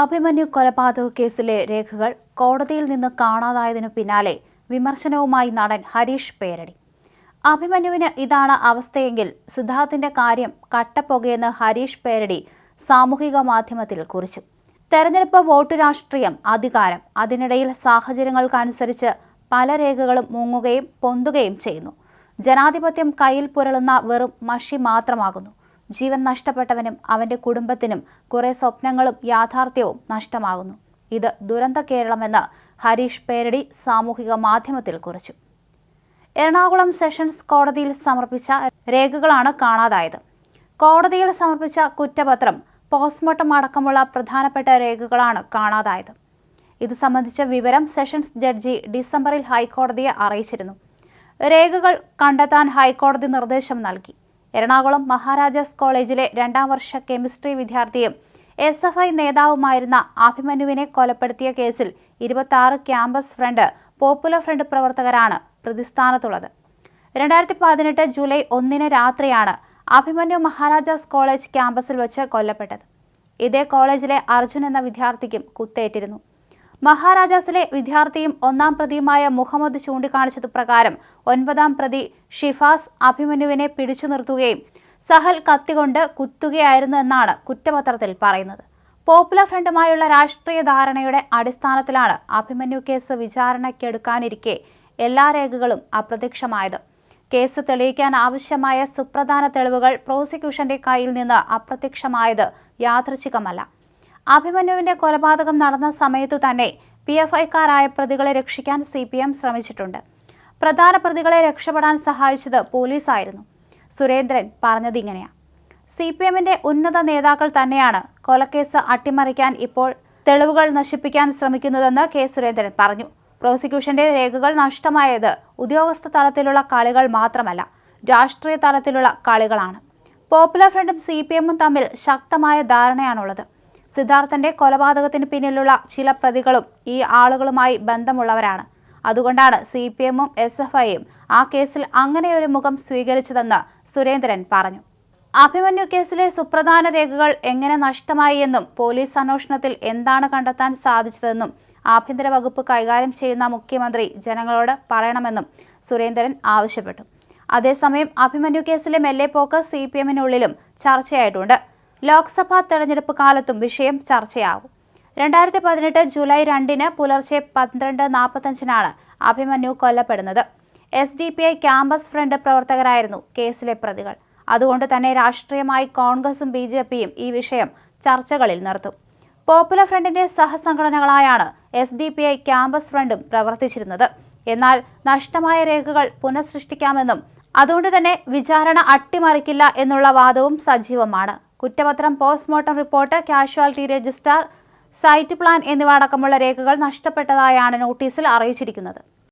അഭിമന്യു കൊലപാതക കേസിലെ രേഖകൾ കോടതിയിൽ നിന്ന് കാണാതായതിനു പിന്നാലെ വിമർശനവുമായി നടൻ ഹരീഷ് പേരടി. അഭിമന്യുവിന് ഇതാണ് അവസ്ഥയെങ്കിൽ സിദ്ധാർത്ഥിന്റെ കാര്യം കട്ടപ്പുകയെന്ന് ഹരീഷ് പേരടി സാമൂഹിക മാധ്യമത്തിൽ കുറിച്ചു. തെരഞ്ഞെടുപ്പ് വോട്ട് രാഷ്ട്രീയം അധികാരം അതിനിടയിൽ സാഹചര്യങ്ങൾക്കനുസരിച്ച് പല രേഖകളും മുങ്ങുകയും പൊന്തുകയും ചെയ്യുന്നു. ജനാധിപത്യം കയ്യിൽ പുരളുന്ന വെറും മഷി മാത്രമാകുന്നു. ജീവൻ നഷ്ടപ്പെട്ടവനും അവന്റെ കുടുംബത്തിനും കുറെ സ്വപ്നങ്ങളും യാഥാർത്ഥ്യവും നഷ്ടമാകുന്നു. ഇത് ദുരന്ത കേരളമെന്ന് ഹരീഷ് പേരടി സാമൂഹിക മാധ്യമത്തിൽ കുറിച്ചു. എറണാകുളം സെഷൻസ് കോടതിയിൽ സമർപ്പിച്ച രേഖകളാണ് കാണാതായത്. കോടതിയിൽ സമർപ്പിച്ച കുറ്റപത്രം പോസ്റ്റ്മോർട്ടം അടക്കമുള്ള പ്രധാനപ്പെട്ട രേഖകളാണ് കാണാതായത്. ഇതു സംബന്ധിച്ച വിവരം സെഷൻസ് ജഡ്ജി ഡിസംബറിൽ ഹൈക്കോടതിയെ അറിയിച്ചിരുന്നു. രേഖകൾ കണ്ടെത്താൻ ഹൈക്കോടതി നിർദ്ദേശം നൽകി. എറണാകുളം മഹാരാജാസ് കോളേജിലെ രണ്ടാം വർഷ കെമിസ്ട്രി വിദ്യാർത്ഥിയും എസ് എഫ് ഐ നേതാവുമായിരുന്ന അഭിമന്യുവിനെ കൊലപ്പെടുത്തിയ കേസിൽ ഇരുപത്തി ക്യാമ്പസ് ഫ്രണ്ട് പോപ്പുലർ ഫ്രണ്ട് പ്രവർത്തകരാണ് പ്രതിസ്ഥാനത്തുള്ളത്. രണ്ടായിരത്തി പതിനെട്ട് ജൂലൈ ഒന്നിന് രാത്രിയാണ് അഭിമന്യു മഹാരാജാസ് കോളേജ് ക്യാമ്പസിൽ വെച്ച് കൊല്ലപ്പെട്ടത്. ഇതേ കോളേജിലെ അർജുൻ എന്ന വിദ്യാർത്ഥിക്കും കുത്തേറ്റിരുന്നു. മഹാരാജാസിലെ വിദ്യാർത്ഥിയും ഒന്നാം പ്രതിയുമായ മുഹമ്മദ് ചൂണ്ടിക്കാണിച്ചത് പ്രകാരം ഒൻപതാം പ്രതി ഷിഫാസ് അഭിമന്യുവിനെ പിടിച്ചു നിർത്തുകയും സഹൽ കത്തികൊണ്ട് കുത്തുകയായിരുന്നു എന്നാണ് കുറ്റപത്രത്തിൽ പറയുന്നത്. പോപ്പുലർ ഫ്രണ്ടുമായുള്ള രാഷ്ട്രീയ ധാരണയുടെ അടിസ്ഥാനത്തിലാണ് അഭിമന്യു കേസ് വിചാരണയ്ക്കെടുക്കാനിരിക്കെ എല്ലാ രേഖകളും അപ്രത്യക്ഷമായത്. കേസ് തെളിയിക്കാൻ ആവശ്യമായ സുപ്രധാന തെളിവുകൾ പ്രോസിക്യൂഷന്റെ കയ്യിൽ നിന്ന് അപ്രത്യക്ഷമായത് യാദൃച്ഛികമല്ല. അഭിമന്യുവിന്റെ കൊലപാതകം നടന്ന സമയത്തു തന്നെ പി എഫ് ഐക്കാരായ പ്രതികളെ രക്ഷിക്കാൻ സി പി എം ശ്രമിച്ചിട്ടുണ്ട്. പ്രധാന പ്രതികളെ രക്ഷപ്പെടാൻ സഹായിച്ചത് പോലീസായിരുന്നു. സുരേന്ദ്രൻ പറഞ്ഞത് ഇങ്ങനെയാണ് സി പി എമ്മിന്റെ ഉന്നത നേതാക്കൾ തന്നെയാണ് കൊലക്കേസ് അട്ടിമറിക്കാൻ ഇപ്പോൾ തെളിവുകൾ നശിപ്പിക്കാൻ ശ്രമിക്കുന്നതെന്ന് കെ സുരേന്ദ്രൻ പറഞ്ഞു. പ്രോസിക്യൂഷന്റെ രേഖകൾ നഷ്ടമായത് ഉദ്യോഗസ്ഥ തലത്തിലുള്ള കളികൾ മാത്രമല്ല രാഷ്ട്രീയ തലത്തിലുള്ള കളികളാണ്. പോപ്പുലർ ഫ്രണ്ടും സി പി എമ്മും തമ്മിൽ ശക്തമായ ധാരണയാണുള്ളത്. സിദ്ധാർത്ഥന്റെ കൊലപാതകത്തിന് പിന്നിലുള്ള ചില പ്രതികളും ഈ ആളുകളുമായി ബന്ധമുള്ളവരാണ്. അതുകൊണ്ടാണ് സി പി എമ്മും എസ് എഫ് ഐയും ആ കേസിൽ അങ്ങനെയൊരു മുഖം സ്വീകരിച്ചതെന്ന് സുരേന്ദ്രൻ പറഞ്ഞു. അഭിമന്യു കേസിലെ സുപ്രധാന രേഖകൾ എങ്ങനെ നഷ്ടമായി എന്നും പോലീസ് അന്വേഷണത്തിൽ എന്താണ് കണ്ടെത്താൻ സാധിച്ചതെന്നും ആഭ്യന്തര വകുപ്പ് കൈകാര്യം ചെയ്യുന്ന മുഖ്യമന്ത്രി ജനങ്ങളോട് പറയണമെന്നും സുരേന്ദ്രൻ ആവശ്യപ്പെട്ടു. അതേസമയം അഭിമന്യു കേസിലെ മെല്ലെ പോക്ക് സി പി എമ്മിനുള്ളിലും ചർച്ചയായിട്ടുണ്ട്. ലോക്സഭാ തെരഞ്ഞെടുപ്പ് കാലത്തും വിഷയം ചർച്ചയാകും രണ്ടായിരത്തി പതിനെട്ട് ജൂലൈ രണ്ടിന് പുലർച്ചെ പന്ത്രണ്ട് നാൽപ്പത്തഞ്ചിനാണ് Abhimanyu കൊല്ലപ്പെടുന്നത്. S D P I campus front പ്രവർത്തകരായിരുന്നു കേസിലെ പ്രതികൾ. അതുകൊണ്ട് തന്നെ രാഷ്ട്രീയമായി കോൺഗ്രസും ബി ജെ പിയും ഈ വിഷയം ചർച്ചകളിൽ നിർത്തും. പോപ്പുലർ ഫ്രണ്ടിന്റെ സഹസംഘടനകളായാണ് S D P I campus ഫ്രണ്ടും പ്രവർത്തിച്ചിരുന്നത്. എന്നാൽ നഷ്ടമായ രേഖകൾ പുനഃസൃഷ്ടിക്കാമെന്നും അതുകൊണ്ട് തന്നെ വിചാരണ അട്ടിമറിക്കില്ല എന്നുള്ള വാദവും സജീവമാണ്. കുറ്റപത്രം postmortem report casualty register site plan എന്നിവ അടക്കമുള്ള രേഖകൾ നഷ്ടപ്പെട്ടതായാണ് നോട്ടീസിൽ അറിയിച്ചിരിക്കുന്നത്.